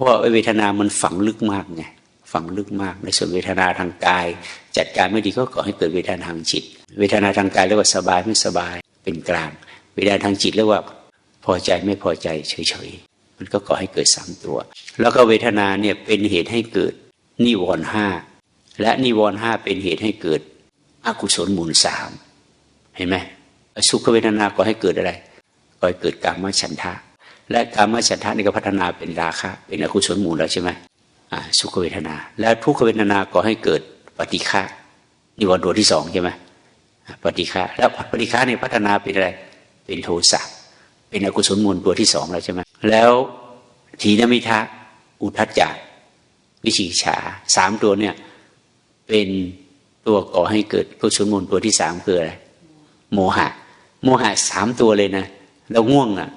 ราะว่าเวทนามันฝังลึกมากไงฝังลึกมาก ในส่วนเวทนาทางกาย จัดการไม่ดีก็ก่อให้เกิดเวทนาทางจิต เวทนาทางกายเรียกว่าสบายไม่สบายเป็นกลาง เวทนาทางจิตเรียกว่าพอใจไม่พอใจเฉยๆมันก็ก่อให้เกิดสามตัว แล้วก็เวทนาเนี่ยเป็นเหตุให้เกิดนิวรณ์ห้าและนิวรณ์ห้าเป็นเหตุให้เกิดอกุศลมูลสามเห็นไหมสุขเวทนาก็ให้เกิดอะไรก็ให้เกิดกามฉันทะ และกามฉันทะนี่ก็พัฒนาเป็นราคะ เป็นอกุศลมูลแล้วใช่ไหมสุขเวทนา และทุกขเวทนาก็ให้เกิดปฏิฆะนี่วันตัวที่สองใช่ไหมปฏิฆะแล้วปฏิฆะนี่พัฒนาเป็นอะไร เป็นโทสะเป็นอกุศลมูลตัวที่สองแล้วใช่ไหมแล้วทีนมิทะอุทัจจาวิชิฉาสามตัวเนี่ยเป็นตัวก่อให้เกิดกุศลมูลตัวที่สามคืออะไรโมหะ โมหะสามตัวเลยนะเราง่วงอะ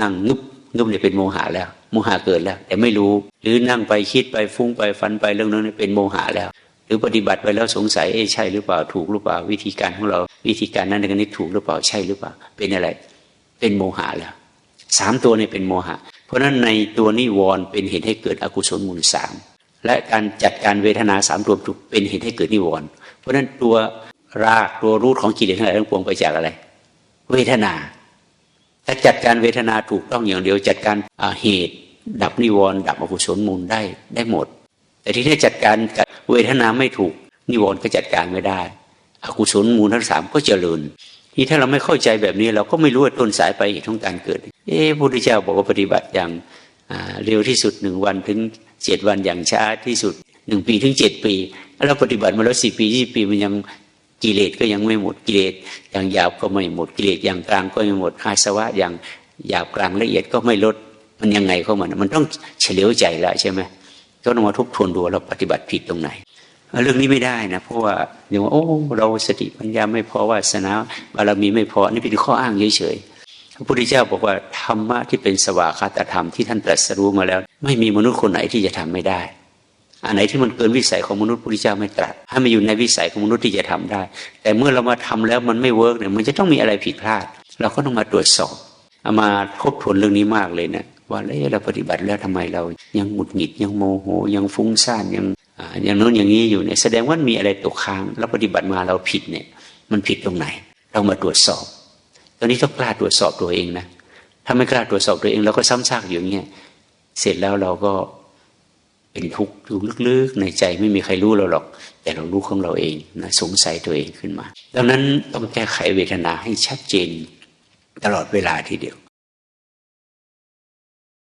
นั่งงึบงึบเนี่ยเป็นโมหะแล้ว โมหะเกิดแล้ว แต่ไม่รู้ หรือนั่งไปคิดไปฟุ้งไปฝันไปเรื่องนั้นเป็นโมหะแล้ว หรือปฏิบัติไปแล้วสงสัยเอ๊ใช่หรือเปล่าถูกหรือเปล่าวิธีการของเรา วิธีการนั้นในการนี้ถูกหรือเปล่าใช่หรือเปล่า เป็นอะไร เป็นโมหะแล้วสามตัวนี้เป็นโมหะ เพราะฉะนั้นในตัวนิวรณ์เป็นเหตุให้เกิดอกุศลมูลสามและการจัดการเวทนาสามตัวเป็นเหตุให้เกิดนิวรณ์เพราะฉะนั้นตัวรากตัวรูทของกิเลสทั้งหลายทั้งปวงไปจากอะไร เวทนา ถ้าจัดการเวทนาถูกต้องอย่างเดียว จัดการเหตุดับนิวรณ์ดับอกุศลมูลได้ได้หมด แต่ที่ถ้าจัดการเวทนาไม่ถูกนิวรณ์ก็จัดการไม่ได้ อกุศลมูลทั้งสามก็เจริญ ที่ถ้าเราไม่เข้าใจแบบนี้เราก็ไม่รู้ว่าต้นสายไปเหตุของการเกิด เอ๊ะพระพุทธเจ้าบอกว่าปฏิบัติอย่างเร็วที่สุดหนึ่งวันถึงเจ็ดวันอย่างช้าที่สุดหนึ่งปีถึงเจ็ดปี แล้วปฏิบัติมาแล้วสี่ปียี่ปีมันยัง กิเลสก็ยังไม่หมดกิเลสอย่างหยาบก็ไม่หมดกิเลสอย่างกลางก็ไม่หมดอาสวะอย่างหยาบกลางละเอียดก็ไม่ลดมันยังไงเข้ามัน มันต้องเฉลียวใจแล้วใช่ไหมก็ต้องมาทบทวนดูเราปฏิบัติผิดตรงไหน เรื่องนี้ไม่ได้นะเพราะว่าอย่างว่าโอ้เราสติปัญญาไม่พอวาสนาบารมีไม่พอนี่เป็นข้ออ้างเฉยๆพระพุทธเจ้าบอกว่าธรรมะที่เป็นสวากาตธรรมที่ท่านตรัสรู้มาแล้ว ไม่มีมนุษย์คนไหนที่จะทำไม่ได้ อันไหนที่มันเกินวิสัยของมนุษย์พุทธเจ้าไม่ตรัสให้มันอยู่ในวิสัยของมนุษย์ที่จะทำได้ แต่เมื่อเรามาทำแล้วมันไม่เวิร์กเนี่ยมันจะต้องมีอะไรผิดพลาด เราก็ต้องมาตรวจสอบเอามาทบทวนเรื่องนี้มากเลยเนะว่าเเราปฏิบัติแล้วทำไมเรา ยังหงุดหงิดยังโมโห ยังฟุ้งซ่านยังอย่างโน้นอย่างนี้อยู่เนี่ยแสดงว่ามีอะไรตกค้างแล้วปฏิบัติมาเราผิดเนี่ย มันผิดตรงไหน เรามาตรวจสอบ ตอนนี้ต้องกล้าตรวจสอบตัวเองนะถ้าไม่กล้าตรวจสอบตัวเองเราก็ซ้ำซากอยู่อย่างเงี้ยเสร็จแล้วเราก็ เป็นทุกข์อยู่ลึกๆ ในใจไม่มีใครรู้เราหรอก แต่เรารู้ของเราเองนะสงสัยตัวเองขึ้นมา ดังนั้นต้องแก้ไขเวทนาให้ชัดเจนตลอดเวลาทีเดียว